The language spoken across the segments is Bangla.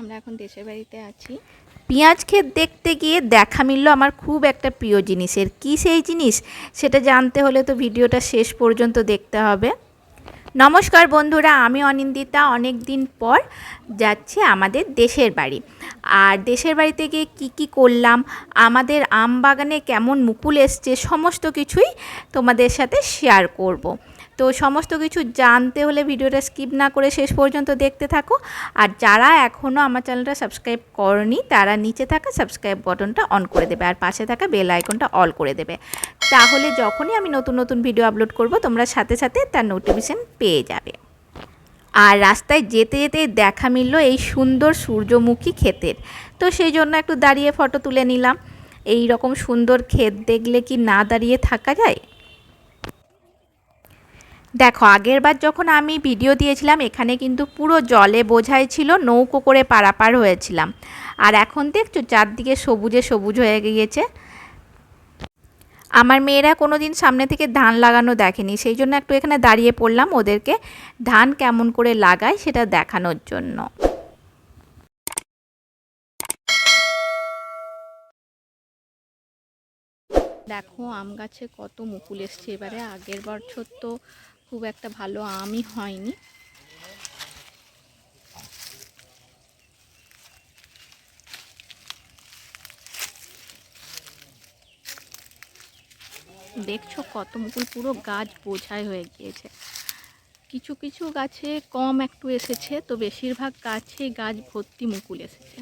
আমরা এখন দেশের বাড়িতে আছি। পেঁয়াজ ক্ষেত দেখতে গিয়ে দেখা মিলল আমার খুব একটা প্রিয় জিনিসের। কী সেই জিনিস? সেটা জানতে হলে তো ভিডিওটা শেষ পর্যন্ত দেখতে হবে। নমস্কার বন্ধুরা, আমি অনিন্দিতা। অনেক দিন পর যাচ্ছি আমাদের দেশের বাড়ি। আর দেশের বাড়িতে গিয়ে কী কী করলাম? আমাদের আম বাগানে কেমন মুকুল এসছে? সমস্ত কিছুই তোমাদের সাথে শেয়ার করব। তো সমস্ত কিছু জানতে হলে ভিডিওটা স্কিপ না করে শেষ পর্যন্ত দেখতে থাকো। আর যারা এখনও আমার চ্যানেলটা সাবস্ক্রাইব করনি, তারা নিচে থাকা সাবস্ক্রাইব বাটনটা অন করে দেবে আর পাশে থাকা বেল আইকনটা অল করে দেবে। তাহলে যখনই আমি নতুন নতুন ভিডিও আপলোড করব, তোমরা সাথে সাথে তার নোটিফিকেশন পেয়ে যাবে। আর রাস্তায় যেতে যেতে দেখা মিলল এই সুন্দর সূর্যমুখী ক্ষেতের। তো সেই জন্য একটু দাঁড়িয়ে ফটো তুলে নিলাম। এই রকম সুন্দর ক্ষেত দেখলে কি না দাঁড়িয়ে থাকা যায়? দেখো, আগের বার যখন আমি ভিডিও দিয়েছিলাম, এখানে কিন্তু পুরো জলে বোঝাই ছিল, নৌকো করে পারাপার হয়েছিলাম। আর এখন দেখছ, চারদিকে সবুজে সবুজ হয়ে গিয়েছে। আমার মেয়েরা কোনো দিন সামনে থেকে ধান লাগানো দেখেনি, সেই জন্য একটু এখানে দাঁড়িয়ে পড়লাম ওদেরকে ধান কেমন করে লাগায় সেটা দেখানোর জন্য। দেখো, আম গাছে কত মুকুল এসছে। এবারে আগের বছর তো খুব একটা ভালো আমই হয়নি। দেখছ কত মুকুল? পুরো গাছ বোঝাই হয়ে গিয়েছে। কিছু কিছু গাছে কম একটু এসেছে, তো বেশিরভাগ গাছে গাছ ভর্তি মুকুল এসেছে।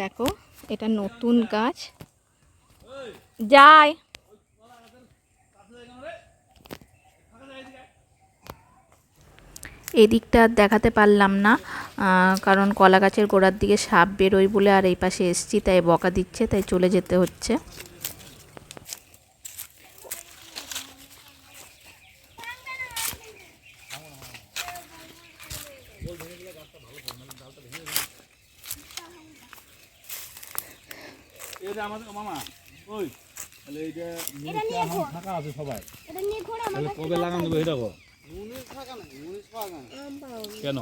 দেখো, এটা নতুন গাছ। যায়। এদিকটা দেখাতে পারলাম না কারণ কলা গাছের গোড়ার দিকে সাপ বেরোয় বলে আর এই পাশে এসছি, তাই বকা দিচ্ছে, তাই চলে যেতে হচ্ছে। এটা আমাদের মামা ওই। তাহলে এইটা ফাঁকা আছে সবাই। এটা নিয়ে ঘোরা আমার তাহলে কবে লাগান দেবো এটা কেন?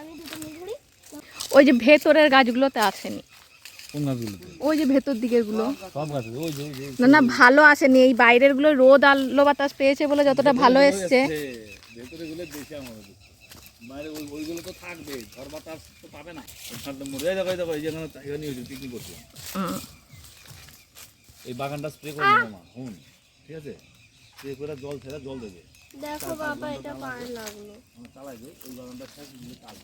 আমি দুটো নিয়ে ঘুরি। ওই যে ভেতরের গাছগুলোতে আসেনি। ওই যে ভেতর দিকেরগুলো সব গাছে ওই যে ওই যে না না ভালো আসেনি। এই বাইরেরগুলো রোদ আলো বাতাস পেয়েছে বলে যতটা ভালো এসছে। ভেতরে গুলো বেশি আমাদের বাইরে ওই ওইগুলো তো থাকবে ঝড় বাতাস তো পাবে না। মরে যাবে এই পিকনিক হুম। এই বাগানটা স্প্রে করে দেবো মা হুম ঠিক আছে? স্প্রে করে জল ছেড়ে জল দেবে। দেখো বাবা এটা পার লাগল। চালাই দে ওই বাগানটা শেষ দিয়ে কাল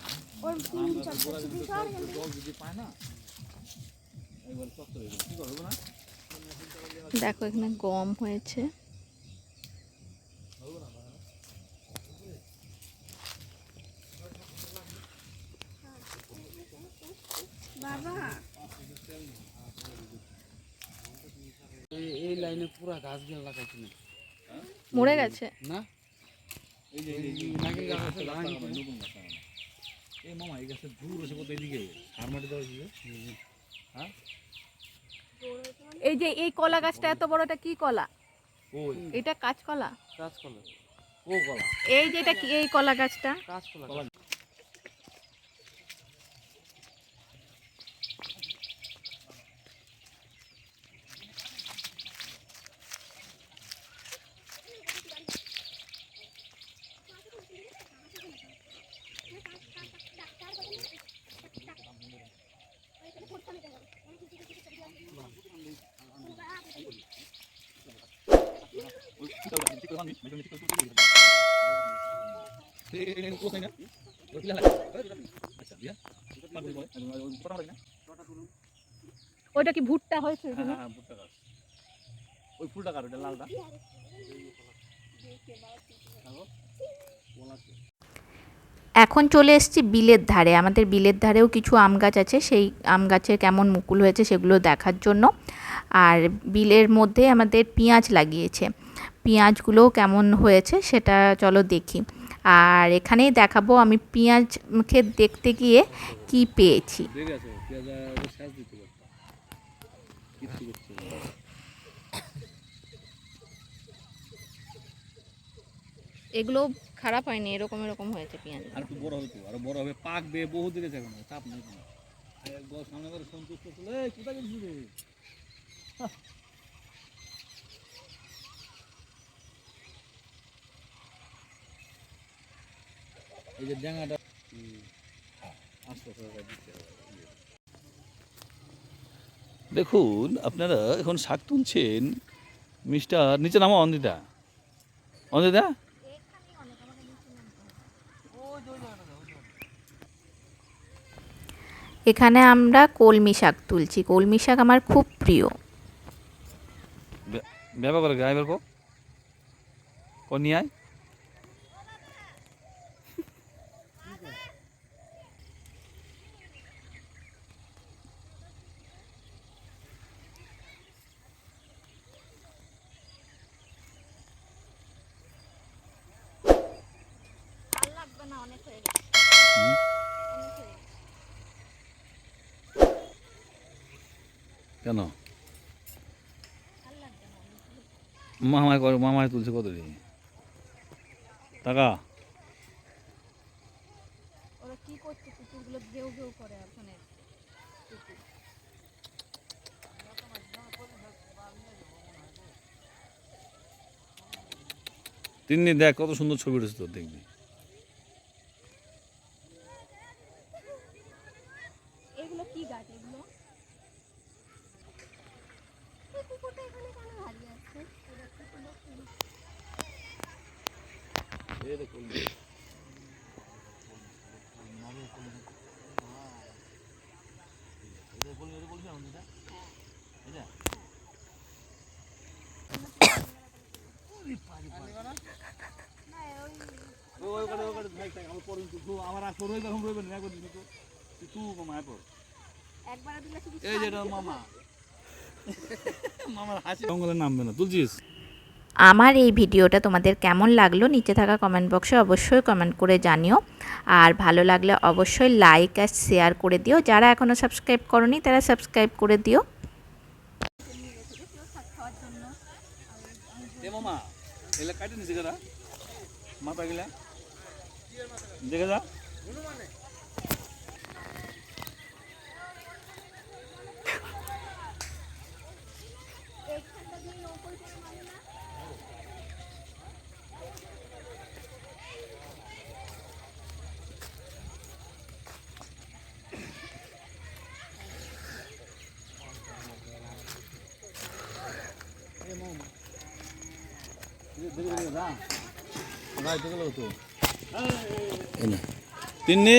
ওর তিন চারটা শুধু সর জল যদি পায় না এবার চত্বরে হয়ে যাবে। কি করব না? দেখো এখানে গম হয়েছে বাবা এই- এই লাইনে পুরা গাছ গিয়ে লাগাইছি না মরে গেছে না এই যে এই যে নারকেল গাছ আছে লাগাই নতুন গাছ লাগানো। এই মামা এই গাছের দূর এসে কোথায় এদিকে সার মাটি দেওয়া হ্যাঁ এই যে এই কলা গাছটা এত বড়টা কি কলা এটা কাঁচকলা কাঁচকলা ও কলা এই যে এটা কি এই কলা গাছটা কাঁচকলা কলা ওইটা কি ভুট্টা হয়েছে হ্যাঁ, ভুট্টা গাছ। ওই ফুলটা কার? ওটা লালটা? এখন চলে এসেছি বিলের ধারে। আমাদের বিলের ধারেও কিছু আম গাছ আছে। সেই আম গাছে কেমন মুকুল হয়েছে সেগুলো দেখার জন্য। আর বিলের মধ্যে আমাদের পেঁয়াজ লাগিয়েছে। পেঁয়াজগুলোও কেমন হয়েছে সেটা চলো দেখি। আর এখানেই দেখাবো আমি পেঁয়াজ ক্ষেত দেখতে গিয়ে কি পেয়েছি। না। এগুলো খারাপ হয়নি এরকম এরকম হয়েছে পেঁয়াজ। আর একটু বড় হবে তো আরও বড় হবে পাকবে বহু দিকে এখন চাপ নেই কোনো। সামনে করে সন্তুষ্ট ছিল এই কোথায় গেছিস এই যে ড্যাঙাটা। দেখুন আপনারা এখন শাক তুলছেন মিস্টার নিচে নামো অন্দিতা। অন্দিতা? এখানে আমরা কলমি শাক তুলছি। কলমি শাক আমার খুব প্রিয়। ব্যাপার করে গায়ে বের কো নিয়ে আয়। কেন? মামায় করে মামায় তুলছে কত রে টাকা? ওরা কি করছে কুকুরগুলো ঘেউ ঘেউ করে ওখানে। তিন দিন দেখ কত সুন্দর ছবি উঠেছে তোর দেখবি এগুলো কি গাছ এগুলো এই কুকুরটা এখানে কেন দাঁড়িয়ে আছে আমার আসর রইবে এখন রইবে না একবার দিবি তো তুই মামায় পর একবার দিলে শুধু এই যেটা মামা। মামার হাসি। জঙ্গলে নামবে না তুলছিস? আমার এই ভিডিওটা তোমাদের কেমন লাগল নিচে থাকা কমেন্ট বক্সে অবশ্যই কমেন্ট করে জানিও। আর ভালো লাগলে অবশ্যই লাইক আর শেয়ার করে দিও। যারা এখনও সাবস্ক্রাইব করনি, তারা সাবস্ক্রাইব করে দিও। দেখে যা। তিন্নি